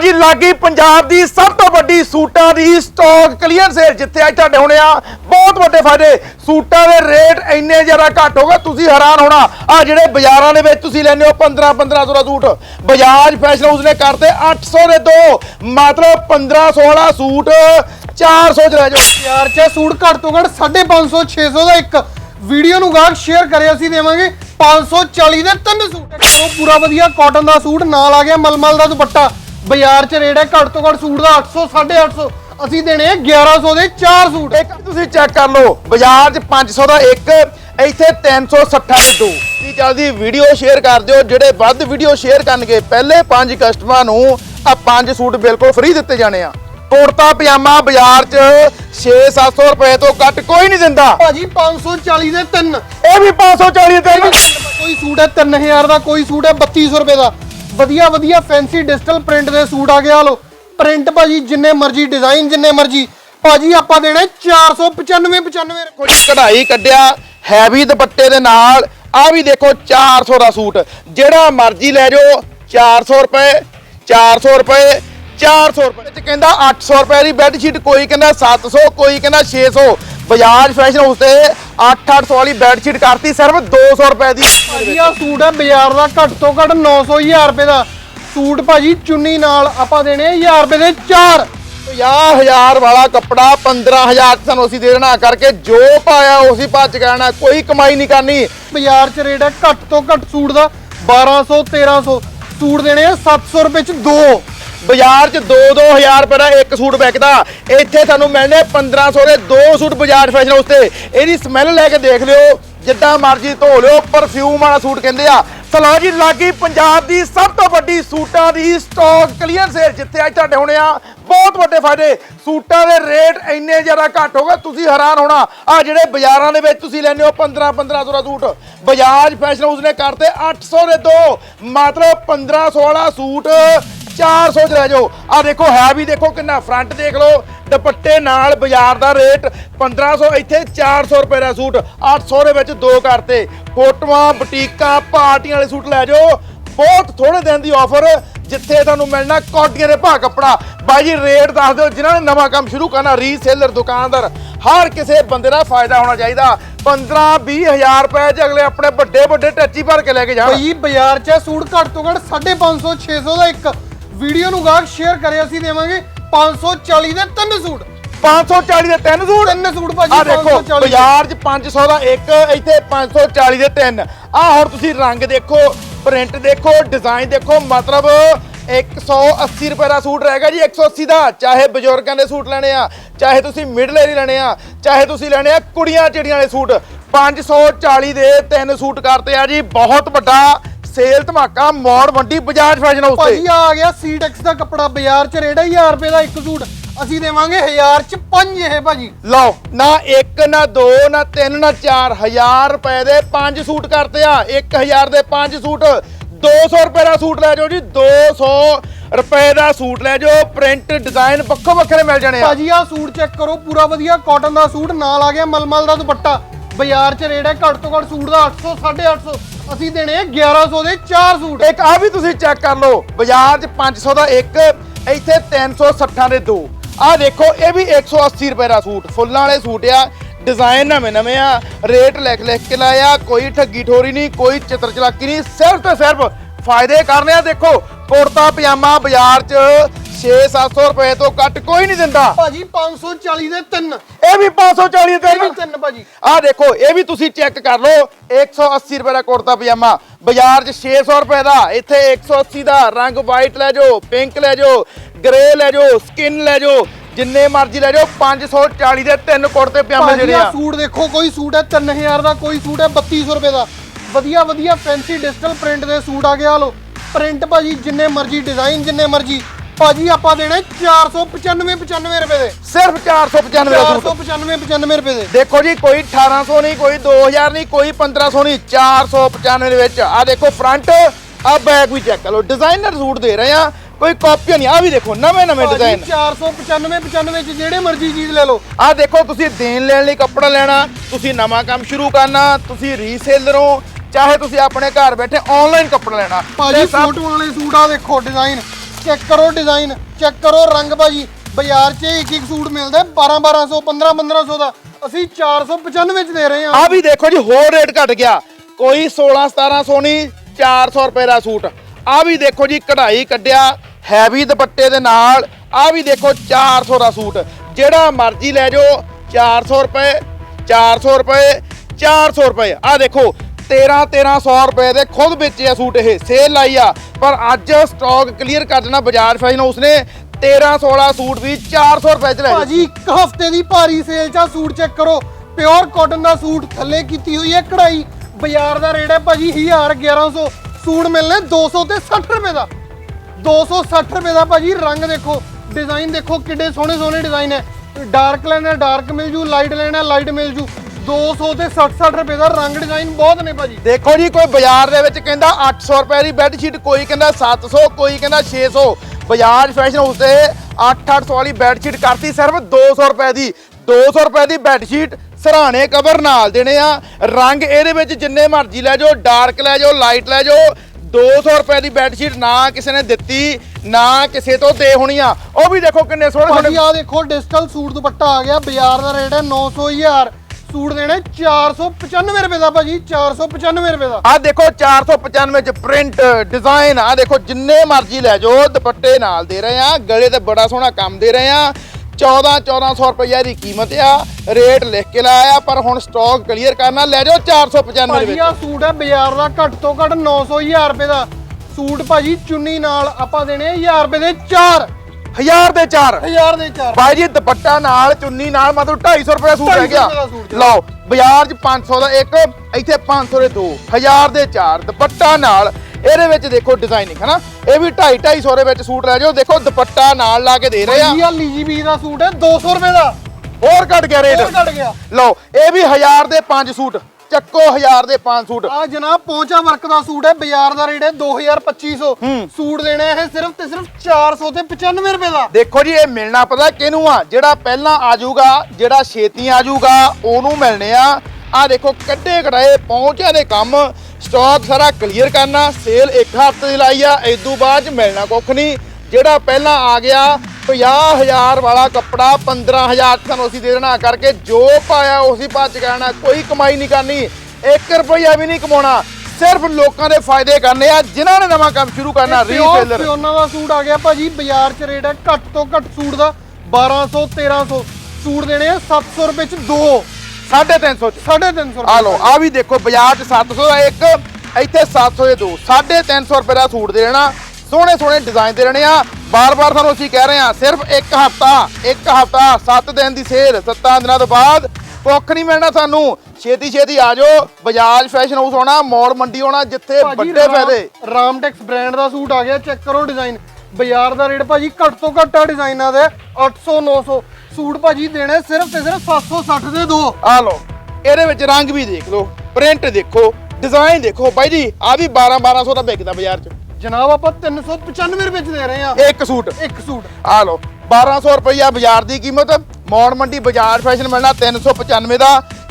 ਲਓ ਜੀ, ਲੱਗੀ ਪੰਜਾਬ ਦੀ ਸਭ ਤੋਂ ਵੱਡੀ ਸੂਟਾਂ ਦੀ ਸਟਾਕ ਕਲੀਅਰ ਸੇਲ ਜਿੱਥੇ ਅੱਜ ਤੁਹਾਡੇ ਹੋਣੇ ਆ, ਬਹੁਤ ਵੱਡੇ ਫਾਇਦੇ। ਸੂਟਾਂ ਦੇ ਰੇਟ ਇੰਨੇ ਜ਼ਿਆਦਾ ਘੱਟ ਹੋ ਗਏ, ਤੁਸੀਂ ਹੈਰਾਨ ਹੋਣਾ। ਆ ਜਿਹੜੇ ਬਾਜ਼ਾਰਾਂ ਦੇ ਵਿੱਚ ਤੁਸੀਂ ਲੈਂਦੇ ਹੋ 15 1500 ਦਾ ਸੂਟ, ਬਜਾਜ ਫੈਸ਼ਨ ਹਾਊਸ ਨੇ ਕਰਤੇ 800 ਦੇ ਦੋ, ਮਤਲਬ 1500 ਵਾਲਾ ਸੂਟ 400 ਚ ਲੈ ਜਾਓ। ਯਾਰ ਚ ਸੂਟ ਘੱਟ ਤੋਂ ਘੱਟ 550 600 ਦਾ ਇੱਕ। ਵੀਡੀਓ ਨੂੰ ਗਾਹਕ ਸ਼ੇਅਰ ਕਰਿਓ ਅਸੀਂ ਦੇਵਾਂਗੇ 540 ਦੇ ਤਿੰਨ ਸੂਟ। ਕਰੋ ਪੂਰਾ ਵਧੀਆ ਕਾਟਨ ਦਾ ਸੂਟ, ਨਾਲ ਆ ਗਿਆ ਮਲਮਲ ਦਾ ਦੁਪੱਟਾ। ਬਾਜ਼ਾਰ 'ਚ ਰੇਟ ਹੈ ਘੱਟ ਤੋਂ ਘੱਟ ਸੂਟ ਦਾ 800 850 ਅਸੀਂ ਦੇਣੇ ਆ 1100 ਦੇ 4 ਸੂਟ। ਇੱਕ ਤੁਸੀਂ ਚੈੱਕ ਕਰ ਲਓ ਬਾਜ਼ਾਰ 'ਚ 500 ਦਾ ਇੱਕ ਇੱਥੇ 360 ਦੇ ਦੋ। ਕੀ ਚੱਲਦੀ? ਵੀਡੀਓ ਸ਼ੇਅਰ ਕਰ ਦਿਓ ਜਿਹੜੇ ਵੱਧ ਵੀਡੀਓ ਸ਼ੇਅਰ ਕਰਨਗੇ ਪਹਿਲੇ ਪੰਜ ਕਸਟਮਰਾਂ ਨੂੰ ਆ ਪੰਜ ਸੂਟ ਬਿਲਕੁਲ ਫ੍ਰੀ ਦਿੱਤੇ ਜਾਣੇ ਆ। ਕੁੜਤਾ ਪਜਾਮਾ ਬਾਜ਼ਾਰ 'ਚ 6-700 ਰੁਪਏ ਤੋਂ ਘੱਟ ਕੋਈ ਨਹੀਂ ਦਿੰਦਾ। ਭਾਜੀ 540 ਦੇ ਤਿੰਨ। ਇਹ ਵੀ 540 ਦੇ ਨੇ ਕੋਈ ਸੂਟ ਹੈ 3000 ਦਾ ਕੋਈ ਸੂਟ ਹੈ 3200 ਰੁਪਏ ਦਾ। ਵਧੀਆ ਵਧੀਆ ਫੈਂਸੀ ਡਿਜੀਟਲ ਪ੍ਰਿੰਟ ਦੇ ਸੂਟ ਆ ਗਿਆ ਲੋ ਪ੍ਰਿੰਟ ਭਾਜੀ ਜਿੰਨੇ ਮਰਜ਼ੀ ਡਿਜ਼ਾਈਨ ਜਿੰਨੇ ਮਰਜ਼ੀ। ਭਾਜੀ ਆਪਾਂ ਦੇਣੇ 495 95 ਕੁਝ ਕਢਾਈ ਕੱਢਿਆ ਹੈਵੀ ਦੁਪੱਟੇ ਦੇ ਨਾਲ। ਆ ਵੀ ਦੇਖੋ 400 ਦਾ ਸੂਟ। ਜਿਹੜਾ ਮਰਜ਼ੀ ਲੈ ਜਾਓ 400 ਰੁਪਏ 400 ਰੁਪਏ 400 ਰੁਪਏ। ਵਿੱਚ ਕਹਿੰਦਾ 800 ਰੁਪਏ ਦੀ ਬੈੱਡ ਸ਼ੀਟ ਕੋਈ ਕਹਿੰਦਾ 700 ਕੋਈ ਕਹਿੰਦਾ 600 ਬਜਾਜ ਫੈਸ਼ਨ ਹਾਊਸ ਤੇ 8-800 ਵਾਲੀ ਬੈੱਡ ਸ਼ੀਟ ਕਰਤੀ ਸਿਰਫ 200 ਰੁਪਏ ਦੀ। ਵਧੀਆ ਸੂਟ ਹੈ ਬਾਜ਼ਾਰ ਦਾ ਘੱਟ ਤੋਂ ਘੱਟ 900 1000 ਰੁਪਏ ਦਾ। ਸੂਟ ਭਾਜੀ ਚੁੰਨੀ ਨਾਲ ਆਪਾਂ ਦੇਣੇ ਆ 1000 ਰੁਪਏ ਦੇ 4 50000 ਵਾਲਾ ਕੱਪੜਾ 15000 ਚ ਸਾਨੂੰ ਅਸੀਂ ਦੇ ਦੇਣਾ ਕਰਕੇ ਜੋ ਪਾਇਆ ਉਸੇ ਭੱਜ ਕਹਿਣਾ ਕੋਈ ਕਮਾਈ ਨਹੀਂ ਕਰਨੀ। ਬਾਜ਼ਾਰ 'ਚ ਰੇਟ ਹੈ ਘੱਟ ਤੋਂ ਘੱਟ ਸੂਟ ਦਾ 1200 1300 ਸੂਟ ਦੇਣੇ ਆ 700 ਰੁਪਏ 'ਚ ਦੋ। ਬਾਜ਼ਾਰ 'ਚ 2-2000 ਰੁਪਏ ਦਾ ਇੱਕ ਸੂਟ ਵਿਕਦਾ। ਇੱਥੇ ਤੁਹਾਨੂੰ ਮਿਲਣੇ 1500 ਦੇ ਦੋ ਸੂਟ ਬਾਜ਼ਾਰ ਫੈਸ਼ਨ ਹਾਊਸ ਤੇ। ਇਹਦੀ ਸਮੈਲ ਲੈ ਕੇ ਦੇਖ ਲਿਓ, ਜਿੱਦਾਂ ਮਰਜ਼ੀ ਧੋ ਲਿਓ ਪਰਫਿਊਮ ਵਾਲਾ ਸੂਟ ਕਹਿੰਦੇ ਆ। ਚਲੋ ਜੀ, ਲਾਗੀ ਪੰਜਾਬ ਦੀ ਸਭ ਤੋਂ ਵੱਡੀ ਸੂਟਾਂ ਦੀ ਸਟਾਕ ਕਲੀਅਰ ਸੇਲ ਜਿੱਥੇ ਅੱਜ ਤੁਹਾਡੇ ਹੋਣੇ ਆ, ਬਹੁਤ ਵੱਡੇ ਫਾਇਦੇ। ਸੂਟਾਂ ਦੇ ਰੇਟ ਇੰਨੇ ਜ਼ਿਆਦਾ ਘੱਟ ਹੋ ਗਏ, ਤੁਸੀਂ ਹੈਰਾਨ ਹੋਣਾ। ਆ ਜਿਹੜੇ ਬਾਜ਼ਾਰਾਂ ਦੇ ਵਿੱਚ ਤੁਸੀਂ ਲੈਂਦੇ ਹੋ 15 1500 ਦਾ ਸੂਟ। ਬਜਾਜ ਫੈਸ਼ਨ ਹਾਊਸ ਨੇ ਕਰਤੇ 800 ਦੇ ਦੋ ਮਤਲਬ 1500 ਵਾਲਾ ਸੂਟ। 400 ਚ ਲੈ ਜਾਓ। ਆ ਦੇਖੋ, ਹੈ ਵੀ ਦੇਖੋ ਕਿੰਨਾ। ਫਰੰਟ ਦੇਖ ਲਓ, ਦੁਪੱਟੇ ਨਾਲ ਬਾਜ਼ਾਰ ਦਾ ਰੇਟ 1500 ਇੱਥੇ 400 ਰੁਪਏ ਦਾ ਸੂਟ। 800 ਦੇ ਵਿੱਚ ਦੋ ਕਰਤੇ ਫੋਟੋਆਂ, ਬੁਟੀਕਾਂ, ਪਾਰਟੀਆਂ ਵਾਲੇ ਸੂਟ ਲੈ ਜਾਓ। ਬਹੁਤ ਥੋੜੇ ਦਿਨ ਦੀ ਆਫਰ ਜਿੱਥੇ ਤੁਹਾਨੂੰ ਮਿਲਣਾ ਕੋਟੀਆਂ ਦੇ ਭਾਅ ਕੱਪੜਾ। ਬਾਈ ਜੀ ਰੇਟ ਦੱਸ ਦਿਓ, ਜਿਨ੍ਹਾਂ ਨੇ ਨਵਾਂ ਕੰਮ ਸ਼ੁਰੂ ਕਰਨਾ ਰੀਸੇਲਰ ਦੁਕਾਨਦਾਰ, ਹਰ ਕਿਸੇ ਬੰਦੇ ਦਾ ਫਾਇਦਾ ਹੋਣਾ ਚਾਹੀਦਾ। 15 20000 ਰੁਪਏ ਚ ਅਗਲੇ ਆਪਣੇ ਵੱਡੇ ਵੱਡੇ ਟੱਚੀ ਭਰ ਕੇ ਲੈ ਕੇ ਜਾਣ। ਭਾਈ ਬਾਜ਼ਾਰ 'ਚ ਸੂਟ ਘੱਟ ਤੋਂ ਘੱਟ 550 600 ਦਾ ਇੱਕ। ਵੀਡੀਓ ਨੂੰ ਗਾਹਕ ਸ਼ੇਅਰ ਕਰਿਓ ਅਸੀਂ ਦੇਵਾਂਗੇ 540 ਦੇ ਤਿੰਨ ਸੂਟ। 540 ਦੇ ਤਿੰਨ ਸੂਟ? ਤਿੰਨ ਸੂਟ ਭਾਜੀ ਆ ਦੇਖੋ 540 ਦੇ। ਬਾਜ਼ਾਰ 'ਚ 500 ਦਾ ਇੱਕ ਇੱਥੇ 540 ਦੇ ਤਿੰਨ। ਆ ਹੁਣ ਤੁਸੀਂ ਰੰਗ ਦੇਖੋ ਪ੍ਰਿੰਟ ਦੇਖੋ ਡਿਜ਼ਾਈਨ ਦੇਖੋ ਮਤਲਬ 180 ਰੁਪਏ ਦਾ ਸੂਟ ਰਹੇਗਾ ਜੀ 180 ਦਾ। ਚਾਹੇ ਬਜ਼ੁਰਗਾਂ ਦੇ ਸੂਟ ਲੈਣੇ ਆ ਚਾਹੇ ਤੁਸੀਂ ਮਿਡਲ ਏਰੀ ਲੈਣੇ ਆ ਚਾਹੇ ਤੁਸੀਂ ਲੈਣੇ ਆ ਕੁੜੀਆਂ ਚਿੜੀਆਂ ਵਾਲੇ ਸੂਟ। 540 ਦੇ ਤਿੰਨ ਸੂਟ ਕਰਤੇ ਆ ਜੀ ਬਹੁਤ ਵੱਡਾ ਸੇਲ ਧਮਾਕਾ ਮੌੜ ਮੰਡੀ ਬਜਾਜ ਫੈਸ਼ਨ ਹਾਊਸ ਤੇ। ਭਾਜੀ ਆ ਗਿਆ ਸੀਟੈਕਸ ਦਾ ਕੱਪੜਾ ਬਾਜ਼ਾਰ 'ਚ ਹੈ 1000 ਰੁਪਏ ਦਾ ਇੱਕ ਸੂਟ। ਅਸੀਂ ਦੇਵਾਂਗੇ 1000 'ਚ ਪੰਜ ਇਹ ਭਾਜੀ। ਲਓ ਨਾ ਇੱਕ ਨਾ ਦੋ ਨਾ ਤਿੰਨ ਨਾ ਚਾਰ ਹਜ਼ਾਰ ਰੁਪਏ ਦੇ ਪੰਜ ਸੂਟ ਕਰਤੇ ਆ। 1000 ਦੇ ਪੰਜ ਸੂਟ 200 ਰੁਪਏ ਦਾ ਸੂਟ ਲੈ ਜਾਓ ਜੀ 200 ਰੁਪਏ ਦਾ ਸੂਟ ਲੈ ਜਾਓ। ਪ੍ਰਿੰਟ ਡਿਜ਼ਾਈਨ ਵੱਖੋ ਵੱਖਰੇ ਮਿਲ ਜਾਣੇ ਆ। ਭਾਜੀ ਆ ਸੂਟ ਚੈੱਕ ਕਰੋ ਪੂਰਾ ਵਧੀਆ ਕਾਟਨ ਦਾ ਸੂਟ ਨਾਲ ਆ ਗਿਆ ਮਲਮਲ ਦਾ ਦੁਪੱਟਾ। ਬਾਜ਼ਾਰ 'ਚ ਰੇਟ ਹੈ ਘੱਟ ਤੋਂ ਘੱਟ ਸੂਟ ਦਾ 800 850 ਅਸੀਂ ਦੇਣੇ ਆ 1100 ਦੇ 4 ਸੂਟ। ਇੱਕ ਆ ਵੀ ਤੁਸੀਂ ਚੈੱਕ ਕਰ ਲਓ, ਬਾਜ਼ਾਰ 'ਚ 500 ਦਾ ਇੱਕ, ਇੱਥੇ 360 ਦੇ ਦੋ। ਆ ਦੇਖੋ, ਇਹ ਵੀ 180 ਰੁਪਏ ਦਾ ਸੂਟ, ਫੁੱਲਾਂ ਵਾਲੇ ਸੂਟ ਆ ਡਿਜ਼ਾਈਨ ਨਵੇਂ ਨਵੇਂ ਆ ਰੇਟ ਲਿਖ ਲਿਖ ਕੇ ਲਾਇਆ, ਕੋਈ ਠੱਗੀ ਠੋਰੀ ਨਹੀਂ, ਕੋਈ ਚਿੱਤਰ ਚਲਾਕੀ ਨਹੀਂ, ਸਿਰਫ ਤੇ ਸਿਰਫ ਫਾਇਦੇ ਕਰਨੇ ਆ। ਦੇਖੋ, ਕੁੜਤਾ, ਪਜਾਮਾ, ਬਾਜ਼ਾਰ 'ਚ 6-700 ਰੁਪਏ ਤੋਂ ਘੱਟ ਕੋਈ ਨਹੀਂ ਦਿੰਦਾ। ਭਾਜੀ 540 ਦੇ ਤਿੰਨ। ਇਹ ਵੀ 540 ਦੇ ਇਹ ਵੀ ਭਾਜੀ। ਆ ਦੇਖੋ ਇਹ ਵੀ ਤੁਸੀਂ ਚੈੱਕ ਕਰ ਲਓ 180 ਰੁਪਏ ਦਾ ਕੁੜਤਾ ਪਜਾਮਾ ਬਾਜ਼ਾਰ 'ਚ 600 ਰੁਪਏ ਦਾ ਇੱਥੇ 180 ਦਾ ਰੰਗ ਵਾਈਟ ਲੈ ਜਾਓ ਪਿੰਕ ਲੈ ਜਾਓ ਗ੍ਰੇ ਲੈ ਜਾਓ ਸਕਿਨ ਲੈ ਜਾਓ ਜਿੰਨੇ ਮਰਜ਼ੀ ਲੈ ਜਾਓ 540 ਦੇ ਤਿੰਨ ਕੁੜਤੇ ਪਜਾਮੇ ਜਿਹੜੇ ਆ। ਸੂਟ ਦੇਖੋ ਕੋਈ ਸੂਟ ਹੈ 3000 ਦਾ ਕੋਈ ਸੂਟ ਹੈ 3200 ਰੁਪਏ ਦਾ। ਵਧੀਆ ਵਧੀਆ ਫੈਂਸੀ ਡਿਜੀਟਲ ਪ੍ਰਿੰਟ ਦੇ ਸੂਟ ਆ ਗਿਆ ਲੋ ਪ੍ਰਿੰਟ ਭਾਜੀ ਜਿੰਨੇ ਮਰਜ਼ੀ ਡਿਜ਼ਾਈਨ ਜਿੰਨੇ ਮਰਜ਼ੀ। ਭਾਜੀ ਆਪਾਂ ਦੇਣੇ 495 95 ਰੁਪਏ ਦੇ। ਸਿਰਫ 495 ਦਾ ਸੂਟ। 495 95 ਰੁਪਏ ਦੇ। ਦੇਖੋ ਜੀ ਕੋਈ 1800 ਨਹੀਂ ਕੋਈ 2000 ਨਹੀਂ ਕੋਈ 1500 ਨਹੀਂ 495 ਦੇ ਵਿੱਚ। ਆ ਦੇਖੋ ਫਰੰਟ ਆ ਬੈਕ ਵੀ ਚੈੱਕ ਕਰੋ ਡਿਜ਼ਾਈਨਰ ਸੂਟ ਦੇ ਰਹੇ ਆ ਕੋਈ ਕਾਪੀਆਂ ਨਹੀਂ। ਆ ਵੀ ਦੇਖੋ ਨਵੇਂ ਨਵੇਂ ਡਿਜ਼ਾਈਨ 495 95 ਚ ਜਿਹੜੇ ਮਰਜ਼ੀ ਚੀਜ਼ ਲੈ ਲਓ। ਆ ਦੇਖੋ ਤੁਸੀਂ ਦੇਣ ਲੈਣ ਲਈ ਕੱਪੜਾ ਲੈਣਾ ਤੁਸੀਂ ਨਵਾਂ ਕੰਮ ਸ਼ੁਰੂ ਕਰਨਾ ਤੁਸੀਂ ਰੀਸੇਲਰ ਹੋ ਚਾਹੇ ਤੁਸੀਂ ਆਪਣੇ ਘਰ ਬੈਠੇ ਆਨਲਾਈਨ ਕੱਪੜਾ ਲੈਣਾ। ਭਾਜੀ ਫੋਟੋ ਵਾਲੇ ਸੂਟ ਆ ਦੇਖੋ ਡਿਜ਼ਾਈਨ ਚੈੱਕ ਕਰੋ ਡਿਜ਼ਾਈਨ, ਚੈੱਕ ਕਰੋ ਰੰਗ ਭਾਜੀ। ਬਾਜ਼ਾਰ 'ਚ ਇੱਕ ਇੱਕ ਸੂਟ ਮਿਲਦਾ 12 1200 15 1500 ਦਾ। ਅਸੀਂ 495 ਚ ਦੇ ਰਹੇ ਹਾਂ। ਆ ਵੀ ਦੇਖੋ ਜੀ, ਹੋਰ ਰੇਟ ਘਟ ਗਿਆ। ਕੋਈ 16 1700 ਨਹੀਂ 400 ਰੁਪਏ ਦਾ ਸੂਟ। ਆ ਵੀ ਦੇਖੋ ਜੀ, ਕਢਾਈ ਕੱਢਿਆ ਹੈਵੀ ਦੁਪੱਟੇ ਦੇ ਨਾਲ। ਆ ਵੀ ਦੇਖੋ 400 ਦਾ ਸੂਟ। ਜਿਹੜਾ ਮਰਜ਼ੀ ਲੈ ਜਾਓ 400 ਰੁਪਏ 400 ਰੁਪਏ 400 ਰੁਪਏ। ਆ ਦੇਖੋ 13 1300 ਰੁਪਏ ਦੇ ਖੁਦ ਵੇਚੇ ਆ ਸੂਟ ਇਹ ਸੇਲ ਲਾਈ ਆ। ਪਰ ਅੱਜ ਸਟਾਕ ਕਲੀਅਰ ਕਰ ਦੇਣਾ ਬਾਜ਼ਾਰ ਫੈਸ਼ਨ ਉਸਨੇ 13 16 ਸੂਟ ਵੀ 400 ਰੁਪਏ ਚ ਲੈ ਜਾਓ ਭਾਜੀ, ਇੱਕ ਹਫ਼ਤੇ ਦੀ ਭਾਰੀ ਸੇਲ 'ਚ ਆਹ ਸੂਟ ਚੈੱਕ ਕਰੋ। ਪਿਓਰ ਕਾਟਨ ਦਾ ਸੂਟ ਥੱਲੇ ਕੀਤੀ ਹੋਈ ਹੈ ਕਢਾਈ। ਬਾਜ਼ਾਰ ਦਾ ਰੇਟ ਹੈ ਭਾਜੀ 1000 1100 ਸੂਟ ਮਿਲਨੇ 200 ਤੇ 60 ਰੁਪਏ ਦਾ। 260 ਰੁਪਏ ਦਾ ਭਾਜੀ, ਰੰਗ ਦੇਖੋ। ਡਿਜ਼ਾਈਨ ਦੇਖੋ, ਕਿੱਡੇ ਸੋਹਣੇ ਸੋਹਣੇ ਡਿਜ਼ਾਈਨ ਹੈ ਡਾਰਕ ਲੈਣਾ ਡਾਰਕ ਮਿਲ ਜੂ ਲਾਈਟ ਲੈਣਾ ਲਾਈਟ ਮਿਲ ਜੂ। 200 ਤੇ 60 60 ਰੁਪਏ ਦਾ ਰੰਗ ਡਿਜ਼ਾਈਨ ਬਹੁਤ ਨੇ ਭਾਜੀ। ਦੇਖੋ ਜੀ ਕੋਈ ਬਾਜ਼ਾਰ ਦੇ ਵਿੱਚ ਕਹਿੰਦਾ 800 ਰੁਪਏ ਦੀ ਬੈੱਡ ਸ਼ੀਟ ਕੋਈ ਕਹਿੰਦਾ 700 ਕੋਈ ਕਹਿੰਦਾ 600 ਬਜਾਜ ਫੈਸ਼ਨ ਹਾਊਸ ਤੇ 8-800 ਵਾਲੀ ਬੈੱਡ ਸ਼ੀਟ ਕਰਤੀ ਸਿਰਫ 200 ਰੁਪਏ ਦੀ। 200 ਰੁਪਏ ਦੀ ਬੈੱਡ ਸ਼ੀਟ ਸਰਾਣੇ ਕਵਰ ਨਾਲ ਦੇਣੇ ਆ। ਰੰਗ ਇਹਦੇ ਵਿੱਚ ਜਿੰਨੇ ਮਰਜ਼ੀ ਲੈ ਜਾਓ ਡਾਰਕ ਲੈ ਜਾਓ ਲਾਈਟ ਲੈ ਜਾਓ। 200 ਰੁਪਏ ਦੀ ਬੈੱਡ ਸ਼ੀਟ ਨਾ ਕਿਸੇ ਨੇ ਦਿੱਤੀ ਨਾ ਕਿਸੇ ਤੋਂ ਦੇ ਹੋਣੀ ਆ। ਉਹ ਵੀ ਦੇਖੋ ਕਿੰਨੇ ਸੋਹਣੇ ਸੋਹਣੇ ਆ ਦੇਖੋ ਡਿਜੀਟਲ ਸੂਟ ਦੁਪੱਟਾ ਆ ਗਿਆ। ਬਾਜ਼ਾਰ ਦਾ ਰੇਟ ਹੈ 900 ਹਜ਼ਾਰ। ਸੂਟ ਦੇਣੇ 495 ਰੁਪਏ ਦਾ ਭਾਜੀ 495 ਰੁਪਏ ਦਾ। ਆ ਦੇਖੋ 495 ਚ ਪ੍ਰਿੰਟ ਡਿਜ਼ਾਈਨ ਆ ਦੇਖੋ ਜਿੰਨੇ ਮਰਜ਼ੀ ਲੈ ਜਾਓ ਦੁਪੱਟੇ ਨਾਲ ਦੇ ਰਹੇ ਆ ਗਲੇ ਤੇ ਬੜਾ ਸੋਹਣਾ ਕੰਮ ਦੇ ਰਹੇ ਆ 14 1400 ਰੁਪਏ ਦੀ ਕੀਮਤ ਆ ਰੇਟ ਲਿਖ ਕੇ ਲਾਇਆ ਪਰ ਹੁਣ ਸਟਾਕ ਕਲੀਅਰ ਕਰਨਾ ਲੈ ਜਾਓ 495 ਦੇ ਭਾਜੀ ਆ ਸੂਟ ਹੈ ਬਾਜ਼ਾਰ ਦਾ ਘੱਟ ਤੋਂ ਘੱਟ 900 ਹਜ਼ਾਰ ਰੁਪਏ ਦਾ। ਸੂਟ ਭਾਜੀ ਚੁੰਨੀ ਨਾਲ ਆਪਾਂ ਦੇਣੇ 1000 ਰੁਪਏ ਦੇ 4 1000 ਦੇ 4 1000 ਦੇ 4 ਬਾਈ ਜੀ ਦੁਪੱਟਾ ਨਾਲ ਚੁੰਨੀ ਨਾਲ ਮਤਲਬ 250 ਰੁਪਏ ਦਾ ਸੂਟ ਰਹਿ 250 ਗਿਆ। ਲਓ ਬਾਜ਼ਾਰ 'ਚ 500 ਦਾ ਇੱਕ ਇੱਥੇ 500 ਦੇ ਦੋ 1000 ਦੇ 4 ਦੁਪੱਟਾ ਨਾਲ। ਇਹਦੇ ਵਿੱਚ ਦੇਖੋ ਡਿਜ਼ਾਈਨਿੰਗ ਹਨਾ? ਇਹ ਵੀ 2.5 250 ਦੇ ਵਿੱਚ ਸੂਟ ਰਹਿ ਜਾਓ। ਦੇਖੋ ਦੁਪੱਟਾ ਨਾਲ ਲਾ ਕੇ ਦੇ ਰਹੇ ਆ। ਭਾਜੀ ਆ ਲੀਜੀ ਬੀ ਦਾ ਸੂਟ ਹੈ 200 ਰੁਪਏ ਦਾ। ਹੋਰ ਘਟ ਗਿਆ ਰੇਟ। ਹੋਰ ਘਟ ਗਿਆ। ਲਓ ਇਹ ਵੀ 1000 ਦੇ 5 ਸੂਟ। ਚੱਕੋ 1000 ਦੇ 5 ਸੂਟ। ਆ ਜਨਾਬ ਪਹੁੰਚਾ ਵਰਕ ਦਾ ਸੂਟ ਹੈ ਬਾਜ਼ਾਰ ਦਾ ਰੇਟ ਹੈ 2250 ਸੂਟ ਦੇਣਾ ਇਹ ਸਿਰਫ ਤੇ ਸਿਰਫ 400 ਤੇ 95 ਰੁਪਏ ਦਾ। ਦੇਖੋ ਜੀ ਇਹ ਮਿਲਣਾ ਪਤਾ ਕਿਹਨੂੰ ਆ? ਜਿਹੜਾ ਪਹਿਲਾਂ ਆ ਜਾਊਗਾ ਜਿਹੜਾ ਛੇਤੀ ਆ ਜਾਊਗਾ ਉਹਨੂੰ ਮਿਲਣੇ ਆ। ਆ ਦੇਖੋ ਕੱਢੇ ਕਢਾਏ ਪਹੁੰਚਿਆ ਦੇ ਕੰਮ। ਸਟਾਕ ਸਾਰਾ ਕਲੀਅਰ ਕਰਨਾ ਸੇਲ ਇੱਕ ਹਫ਼ਤੇ ਦੀ ਲਾਈ ਆ ਇਦੋਂ ਬਾਅਦ ਚ ਮਿਲਣਾ ਕੁੱਖ ਨਹੀਂ। ਜਿਹੜਾ ਪਹਿਲਾਂ ਆ ਗਿਆ 50000 ਵਾਲਾ ਕੱਪੜਾ 15000 ਤੁਹਾਨੂੰ ਅਸੀਂ ਦੇ ਦੇਣਾ ਕਰਕੇ ਜੋ ਪਾਇਆ ਉਸੇ ਬਾਅਦ ਚ ਕਹਿਣਾ ਕੋਈ ਕਮਾਈ ਨਹੀਂ ਕਰਨੀ 1 ਰੁਪਈਆ ਵੀ ਨਹੀਂ ਕਮਾਉਣਾ ਸਿਰਫ ਲੋਕਾਂ ਦੇ ਫਾਇਦੇ ਕਰਨੇ ਆ ਜਿਨ੍ਹਾਂ ਨੇ ਨਵਾਂ ਕੰਮ ਸ਼ੁਰੂ ਕਰਨਾ ਰੀਸੇਲਰ ਫਿਓਨਾ ਦਾ ਸੂਟ ਆ ਗਿਆ ਭਾਜੀ ਬਾਜ਼ਾਰ 'ਚ ਰੇਟ ਹੈ ਘੱਟ ਤੋਂ ਘੱਟ ਸੂਟ ਦਾ 1200 1300 ਸੂਟ ਦੇਣੇ ਆ 700 ਰੁਪਏ 'ਚ ਦੋ। 350 ਚ। 350 ਆ ਲਓ ਆ ਵੀ ਦੇਖੋ ਬਾਜ਼ਾਰ 'ਚ 700 ਦਾ ਇੱਕ ਇੱਥੇ 700 ਦੇ ਦੋ 350 ਰੁਪਏ ਦਾ ਸੂਟ ਦੇ ਦੇਣਾ। ਸੋਹਣੇ ਸੋਹਣੇ ਡਿਜ਼ਾਈਨ ਦੇ ਦੇਣੇ ਆ। ਬਾਰ-ਬਾਰ ਤੁਹਾਨੂੰ ਅਸੀਂ ਕਹਿ ਰਹੇ ਆ ਸਿਰਫ ਇੱਕ ਹਫਤਾ ਇੱਕ ਹਫਤਾ 7 ਦਿਨ ਦੀ ਸੇਲ 7 ਦਿਨਾਂ ਤੋਂ ਬਾਅਦ ਕੁੱਖ ਨਹੀਂ ਮਿਲਣਾ ਸਾਨੂੰ। ਛੇਤੀ ਛੇਤੀ ਆ ਜਾਓ। ਬਜਾਜ ਫੈਸ਼ਨ ਹਾਊਸ ਆਉਣਾ ਮੌੜ ਮੰਡੀ ਆਉਣਾ ਜਿੱਥੇ ਵੱਡੇ ਫਾਇਦੇ। ਰਾਮਟੈਕਸ ਬ੍ਰਾਂਡ ਦਾ ਸੂਟ ਆ ਗਿਆ ਚੈੱਕ ਕਰੋ ਡਿਜ਼ਾਈਨ ਬਾਜ਼ਾਰ ਦਾ ਰੇਟ ਭਾਜੀ ਘੱਟ ਤੋਂ ਘੱਟ ਆ ਡਿਜ਼ਾਈਨਾਂ ਦੇ 800 900 ਸੂਟ ਭਾਜੀ ਦੇਣੇ ਸਿਰਫ ਤੇ ਸਿਰਫ 760 ਦੇ ਦੋ। ਆ ਲਓ ਇਹਦੇ ਵਿੱਚ ਰੰਗ ਵੀ ਦੇਖ ਲਓ ਪ੍ਰਿੰਟ ਦੇਖੋ ਡਿਜ਼ਾਈਨ ਦੇਖੋ। ਬਾਈ ਜੀ ਆ ਵੀ 12 1200 ਦਾ ਵਿਕਦਾ ਬਾਜ਼ਾਰ 'ਚ। ਜਨਾਬ ਆਪਾਂ 395 ਰੁਪਏ 'ਚ ਦੇ ਰਹੇ ਆ ਇੱਕ ਸੂਟ। ਇੱਕ ਸੂਟ। ਆ ਲਓ 1200 ਰੁਪਈਆ ਬਾਜ਼ਾਰ ਦੀ ਕੀਮਤ ਮੌੜ ਮੰਡੀ ਬਾਜ਼ਾਰ ਫੈਸ਼ਨ ਮਿਲਣਾ 395 ਦਾ।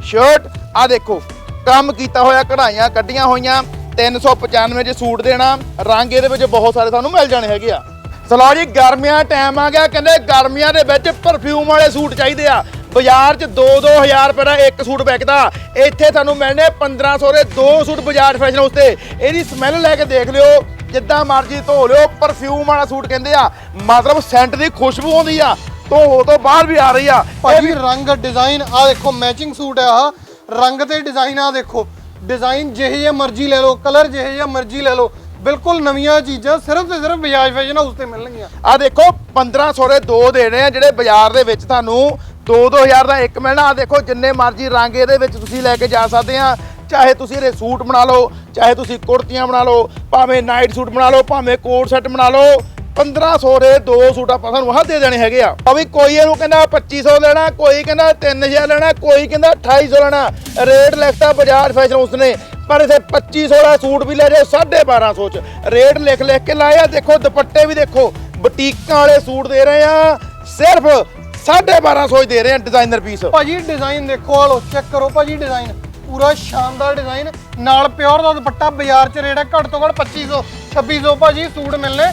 ਸ਼ਰਟ ਆ ਦੇਖੋ ਕੰਮ ਕੀਤਾ ਹੋਇਆ ਕਢਾਈਆਂ ਕੱਢੀਆਂ ਹੋਈਆਂ 395 ਚ ਸੂਟ ਦੇਣਾ ਰੰਗ ਇਹਦੇ ਵਿੱਚ ਬਹੁਤ ਸਾਰੇ ਤੁਹਾਨੂੰ ਮਿਲ ਜਾਣੇ ਹੈਗੇ ਆ। ਚਲੋ ਜੀ ਗਰਮੀਆਂ ਟਾਈਮ ਆ ਗਿਆ ਕਹਿੰਦੇ ਗਰਮੀਆਂ ਦੇ ਵਿੱਚ ਪਰਫਿਊਮ ਵਾਲੇ ਸੂਟ ਚਾਹੀਦੇ ਆ। ਬਾਜ਼ਾਰ 'ਚ 2-2000 ਰੁਪਏ ਦਾ ਇੱਕ ਸੂਟ ਵਿਕਦਾ। ਇੱਥੇ ਤੁਹਾਨੂੰ ਮਿਲਣੇ 1500 ਦੇ ਦੋ ਸੂਟ ਬਾਜ਼ਾਰ ਫੈਸ਼ਨ ਹਾਊਸ ਤੇ। ਇਹਦੀ ਸਮੈਲ ਲੈ ਕੇ ਦੇਖ ਲਿਓ। ਜਿੱਦਾਂ ਮਰਜ਼ੀ ਧੋ ਲਿਓ ਪਰਫਿਊਮ ਵਾਲਾ ਸੂਟ ਕਹਿੰਦੇ ਆ ਮਤਲਬ ਸੈਂਟ ਦੀ ਖੁਸ਼ਬੂ ਆਉਂਦੀ ਆ ਧੋ ਤੋਂ ਬਾਹਰ ਵੀ ਆ ਰਹੀ ਆ। ਭਾਜੀ ਵੀ ਰੰਗ ਡਿਜ਼ਾਈਨ ਆ ਦੇਖੋ ਮੈਚਿੰਗ ਸੂਟ ਆ ਰੰਗ ਤੇ ਡਿਜ਼ਾਈਨ ਆ ਦੇਖੋ। ਡਿਜ਼ਾਈਨ ਜਿਹੇ ਜਿਹੇ ਮਰਜ਼ੀ ਲੈ ਲਓ ਕਲਰ ਜਿਹੇ ਜਿਹੇ ਮਰਜ਼ੀ ਲੈ ਲਓ। ਬਿਲਕੁਲ ਨਵੀਆਂ ਚੀਜ਼ਾਂ ਸਿਰਫ ਤੇ ਸਿਰਫ ਬਜਾਜ ਫੈਸ਼ਨ ਹਾਊਸ ਤੇ ਮਿਲਣਗੀਆਂ। ਆ ਦੇਖੋ 1500 ਦੇ ਦੋ ਦੇਣੇ ਆ ਜਿਹੜੇ ਬਾਜ਼ਾਰ ਦੇ ਵਿੱਚ ਤੁਹਾਨੂੰ 2-2000 ਦਾ ਇੱਕ ਮਿਲਣਾ। ਆ ਦੇਖੋ ਜਿੰਨੇ ਮਰਜ਼ੀ ਰੰਗ ਇਹਦੇ ਵਿੱਚ ਤੁਸੀਂ ਲੈ ਕੇ ਜਾ ਸਕਦੇ ਆ। ਚਾਹੇ ਤੁਸੀਂ ਇਹਦੇ ਸੂਟ ਬਣਾ ਲਓ, ਚਾਹੇ ਤੁਸੀਂ ਕੁੜਤੀਆਂ ਬਣਾ ਲਓ, ਭਾਵੇਂ ਨਾਈਟ ਸੂਟ ਬਣਾ ਲਓ, ਭਾਵੇਂ ਕੋਟ ਸੈੱਟ ਬਣਾ ਲਓ 1500 ਦੇ ਦੋ ਸੂਟ ਆਪਾਂ ਤੁਹਾਨੂੰ ਆਹ ਦੇ ਦੇਣੇ ਹੈਗੇ ਆ। ਆ ਵੀ ਕੋਈ ਇਹਨੂੰ ਕਹਿੰਦਾ 2500 ਲੈਣਾ, ਕੋਈ ਕਹਿੰਦਾ 3000 ਲੈਣਾ, ਕੋਈ ਕਹਿੰਦਾ 2800 ਲੈਣਾ। ਰੇਟ ਲਿਖਤਾ ਬਾਜ਼ਾਰ ਫੈਸ਼ਨ ਹਾਊਸ ਨੇ, ਪਰ ਇਥੇ 2500 ਦਾ ਸੂਟ ਵੀ ਲੈ ਜਾਓ 1250 ਚ। ਰੇਟ ਲਿਖ ਲਿਖ ਕੇ ਲਾਇਆ, ਦੇਖੋ ਦੁਪੱਟੇ ਵੀ ਦੇਖੋ, ਬੁਟੀਕਾਂ ਵਾਲੇ ਸੂਟ ਦੇ ਰਹੇ ਆ, ਸਿਰਫ 1250 ਚ ਦੇ ਰਹੇ ਆ ਡਿਜ਼ਾਈਨਰ ਪੀਸ ਭਾਜੀ ਡਿਜ਼ਾਈਨ ਦੇਖੋ ਆਲੋ ਚੈੱਕ ਕਰੋ ਭਾਜੀ ਡਿਜ਼ਾਈਨ ਪੂਰਾ ਸ਼ਾਨਦਾਰ ਡਿਜ਼ਾਈਨ ਨਾਲ ਪਿਓਰ ਦਾ ਦੁਪੱਟਾ, ਬਾਜ਼ਾਰ 'ਚ ਰੇਟ ਹੈ ਘੱਟ ਤੋਂ ਘੱਟ 2500 2600 ਭਾਜੀ ਸੂਟ ਮਿਲਨੇ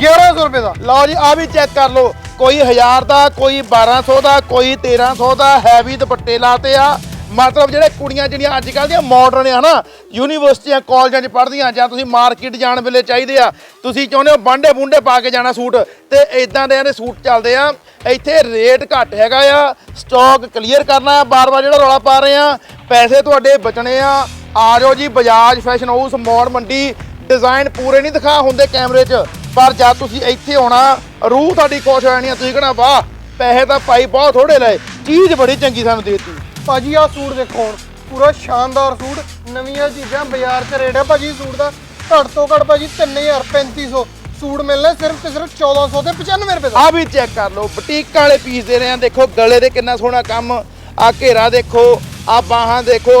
1100 ਰੁਪਏ ਦਾ। ਲਓ ਜੀ ਆ ਵੀ ਚੈੱਕ ਕਰ ਲਓ, ਕੋਈ 1000 ਦਾ, ਕੋਈ 1200 ਦਾ, ਕੋਈ 1300 ਦਾ ਹੈਵੀ ਦੁਪੱਟੇ ਲਾਤੇ ਆ। ਮਤਲਬ ਜਿਹੜੇ ਕੁੜੀਆਂ ਜਿਹੜੀਆਂ ਅੱਜ ਕੱਲ੍ਹ ਦੀਆਂ ਮਾਡਰਨ ਆ ਨਾ ਯੂਨੀਵਰਸਿਟੀਆਂ ਕਾਲਜਾਂ 'ਚ ਪੜ੍ਹਦੀਆਂ ਜਾਂ ਤੁਸੀਂ ਮਾਰਕੀਟ ਜਾਣ ਵੇਲੇ ਚਾਹੀਦੇ ਆ, ਤੁਸੀਂ ਚਾਹੁੰਦੇ ਹੋ ਬਾਂਡੇ ਬੁੰਡੇ ਪਾ ਕੇ ਜਾਣਾ ਸੂਟ, ਤੇ ਇਦਾਂ ਦੇ ਇਹਦੇ ਸੂਟ ਚੱਲਦੇ ਆ, ਇੱਥੇ ਰੇਟ ਘੱਟ ਹੈਗਾ ਆ ਸਟਾਕ ਕਲੀਅਰ ਕਰਨਾ ਆ, ਬਾਰ-ਬਾਰ ਜਿਹੜਾ ਰੌਲਾ ਪਾ ਰਹੇ ਆ, ਪੈਸੇ ਤੁਹਾਡੇ ਬਚਣੇ ਆ ਆ ਜਾਓ ਜੀ ਬਜਾਜ ਫੈਸ਼ਨ ਹਾਊਸ ਮੋੜ ਮੰਡੀ ਡਿਜ਼ਾਈਨ ਪੂਰੇ ਨਹੀਂ ਦਿਖਾ ਹੁੰਦੇ ਕੈਮਰੇ 'ਚ, ਪਰ ਜਦ ਤੁਸੀਂ ਇੱਥੇ ਆਉਣਾ, ਰੂਹ ਤੁਹਾਡੀ ਖੁਸ਼ ਹੋ ਜਾਣੀ ਆ, ਤੁਸੀਂ ਕਹਣਾ, ਵਾਹ, ਪੈਸੇ ਤਾਂ ਪਾਈ ਬਹੁਤ ਥੋੜੇ ਲਏ, ਚੀਜ਼ ਬੜੀ ਚੰਗੀ ਸਾਨੂੰ ਦੇ ਦਿੱਤੀ। ਭਾਜੀ ਆ ਸੂਟ ਦੇਖੋ ਹੁਣ ਪੂਰਾ ਸ਼ਾਨਦਾਰ ਸੂਟ ਨਵੀਆਂ ਚੀਜ਼ਾਂ ਬਾਜ਼ਾਰ 'ਚ ਰੇਟ ਹੈ ਭਾਜੀ ਸੂਟ ਦਾ। ਘੱਟ ਤੋਂ ਘੱਟ ਭਾਜੀ 3000 3500 ਸੂਟ ਮਿਲਣਾ ਸਿਰਫ ਤੇ ਸਿਰਫ 1400 ਤੇ 95 ਰੁਪਏ ਦਾ। ਆ ਵੀ ਚੈੱਕ ਕਰ ਲਓ ਬੁਟੀਕ ਵਾਲੇ ਪੀਸ ਦੇ ਰਹੇ ਆ ਦੇਖੋ ਗਲੇ ਦੇ ਕਿੰਨਾ ਸੋਹਣਾ ਕੰਮ ਆ ਘੇਰਾ ਦੇਖੋ ਆ ਬਾਹਾਂ ਦੇਖੋ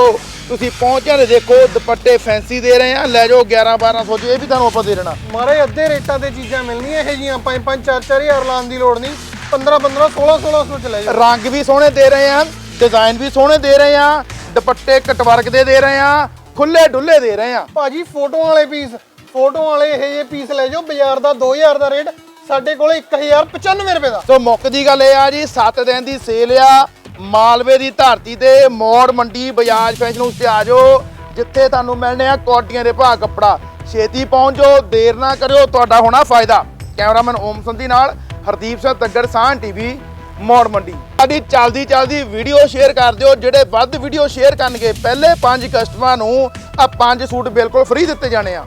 ਤੁਸੀਂ ਪਹੁੰਚਿਆ ਦੇ ਦੇਖੋ ਦੁਪੱਟੇ ਫੈਂਸੀ ਦੇ ਰਹੇ ਆ ਲੈ ਜਾਓ 11 1200 ਚ ਇਹ ਵੀ ਤੁਹਾਨੂੰ ਆਪਾਂ ਦੇ ਦੇਣਾ। ਮਾਰੇ ਅੱਧੇ ਰੇਟਾਂ ਤੇ ਚੀਜ਼ਾਂ ਮਿਲਣੀਆਂ ਇਹ ਜੀਆਂ 5 5 4 4000 ਲਾਉਣ ਦੀ ਲੋੜ ਨਹੀਂ 15 15 16 1600 ਚ ਲੈ ਜਾਓ। ਰੰਗ ਵੀ ਸੋਹਣੇ ਦੇ ਰਹੇ ਆ ਡਿਜ਼ਾਈਨ ਵੀ ਸੋਹਣੇ ਦੇ ਰਹੇ ਆ ਦੁਪੱਟੇ ਕਟਵਰਕ ਦੇ ਦੇ ਰਹੇ ਆ ਖੁੱਲੇ ਡੁੱਲੇ ਦੇ ਰਹੇ ਆ। ਭਾਜੀ ਫੋਟੋਆਂ ਵਾਲੇ ਪੀਸ ਫੋਟੋਆਂ ਵਾਲੇ ਇਹ ਜੇ ਪੀਸ ਲੈ ਜਾਓ ਬਾਜ਼ਾਰ ਦਾ 2000 ਦਾ ਰੇਟ ਸਾਡੇ ਕੋਲ 1095 ਰੁਪਏ ਦਾ। ਸੋ ਮੁੱਕ ਦੀ ਗੱਲ ਇਹ ਆ ਜੀ 7 ਦਿਨ ਦੀ ਸੇਲ ਆ ਮਾਲਵੇ ਦੀ ਧਰਤੀ ਤੇ ਮੋੜ ਮੰਡੀ ਬਜਾਜ ਫੈਸ਼ਨ ਹਾਊਸ ਤੇ ਆ ਜਾਓ ਜਿੱਥੇ ਤੁਹਾਨੂੰ ਮਿਲਣੇ ਆ ਕੋਟੀਆਂ ਦੇ ਭਾਅ ਕੱਪੜਾ। ਛੇਤੀ ਪਹੁੰਚ ਦੇਰ ਨਾ ਕਰਿਓ ਤੁਹਾਡਾ ਹੋਣਾ ਫਾਇਦਾ। ਕੈਮਰਾਮੈਨ ਓਮ ਸੰਧੀ ਨਾਲ ਹਰਦੀਪ ਸਿੰਘ ਤੱਗੜ ਸਾਹਨ ਟੀਵੀ ਮੌੜ ਮੰਡੀ। ਸਾਡੀ ਚੱਲਦੀ ਚੱਲਦੀ ਵੀਡੀਓ ਸ਼ੇਅਰ ਕਰ ਦਿਓ, ਜਿਹੜੇ ਵੱਧ ਵੀਡੀਓ ਸ਼ੇਅਰ ਕਰਨਗੇ, ਪਹਿਲੇ 5 ਕਸਟਮਰਾਂ ਨੂੰ ਆ 5 ਸੂਟ ਬਿਲਕੁਲ ਫ੍ਰੀ ਦਿੱਤੇ ਜਾਣੇ ਆ।